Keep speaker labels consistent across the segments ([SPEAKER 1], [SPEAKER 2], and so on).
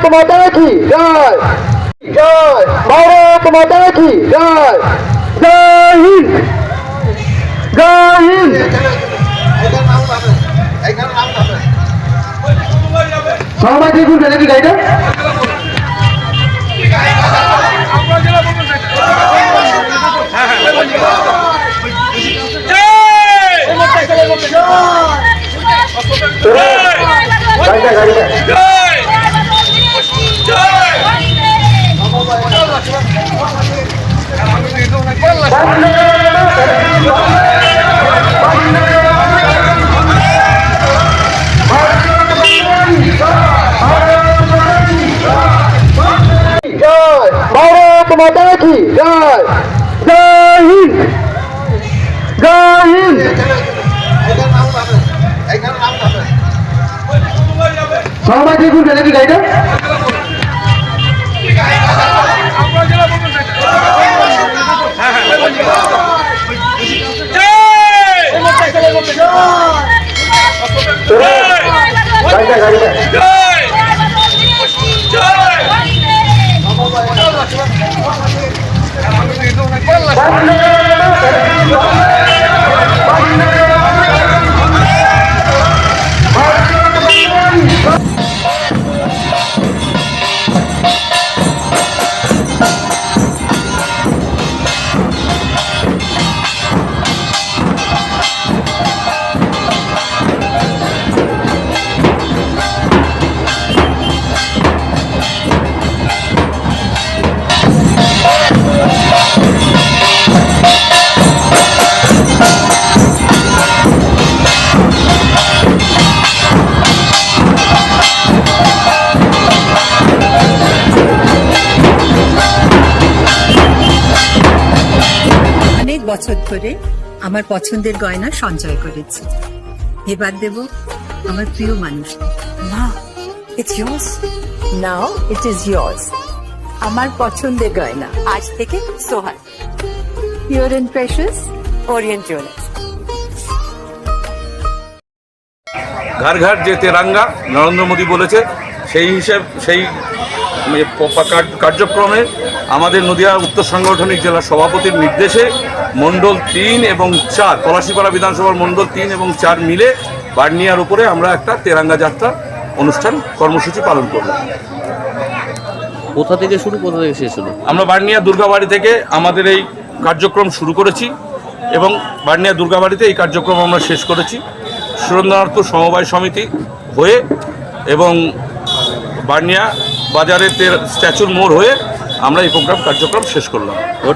[SPEAKER 1] ভারত মাতা কি? জয়। জয়। ভারত মাতা কি? জয়। জয় হিন্দ। জয় হিন্দ। সবাই দেখুন নাকি গাড়িটা গাড়িটা গাড়িটা মাতা কি জয়। জয় হিন্দ। জয় হিন্দ। সবাই দেখুন নাকি গাড়িটা গাড়িটা গাড়িটা
[SPEAKER 2] অনেক বছর ধরে আমার পছন্দের গয়না সঞ্চয় করেছি। এবার দেব আমার প্রিয় মানুষ। It's now it is yours আমার পছন্দের গয়না। আজ থেকে Sohan pure and precious Orient jewellers
[SPEAKER 3] ঘর ঘর যে তেরাঙ্গা নরেন্দ্র মোদী বলেছে সেই হিসেব সেই কার্যক্রমে আমাদের নদিয়া উত্তর সাংগঠনিক জেলা সভাপতির নির্দেশে মণ্ডল তিন এবং চার পলাশিপাড়া বিধানসভার মণ্ডল তিন এবং চার মিলে বার্নিয়ার উপরে আমরা একটা তেরাঙ্গা যাত্রা অনুষ্ঠান কর্মসূচি পালন করব।
[SPEAKER 4] কোথা থেকে শুরু কোথা থেকে শেষ হলো?
[SPEAKER 3] আমরা বার্নিয়া দুর্গাবাড়ি থেকে আমাদের এই কার্যক্রম শুরু করেছি এবং বার্নিয়া দুর্গাবাড়িতে এই কার্যক্রম আমরা শেষ করেছি। সুরেন্দ্রনাথ সমবায় সমিতি হয়ে এবং বার্নিয়া বাজারের স্ট্যাচুর মোড় হয়ে আমরা এই প্রোগ্রাম কার্যক্রম শেষ করলাম।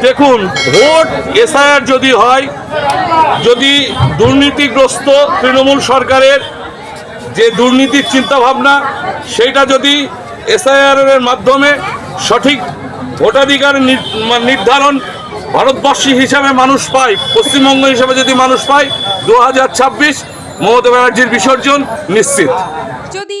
[SPEAKER 3] দেখুন, ভোট এসআইআর যদি হয়, যদি দুর্নীতিগ্রস্ত তৃণমূল সরকারের যে দুর্নীতির চিন্তাভাবনা সেইটা যদি এসআইআর এর মাধ্যমে সঠিক ভোটাধিকার নির- নির্ধারণ ভারতবর্ষী হিসাবে মানুষ পায়, পশ্চিমবঙ্গ হিসাবে যদি মানুষ পায়, দু হাজার ছাব্বিশ মমতা ব্যানার্জির বিসর্জন নিশ্চিত।
[SPEAKER 5] যদি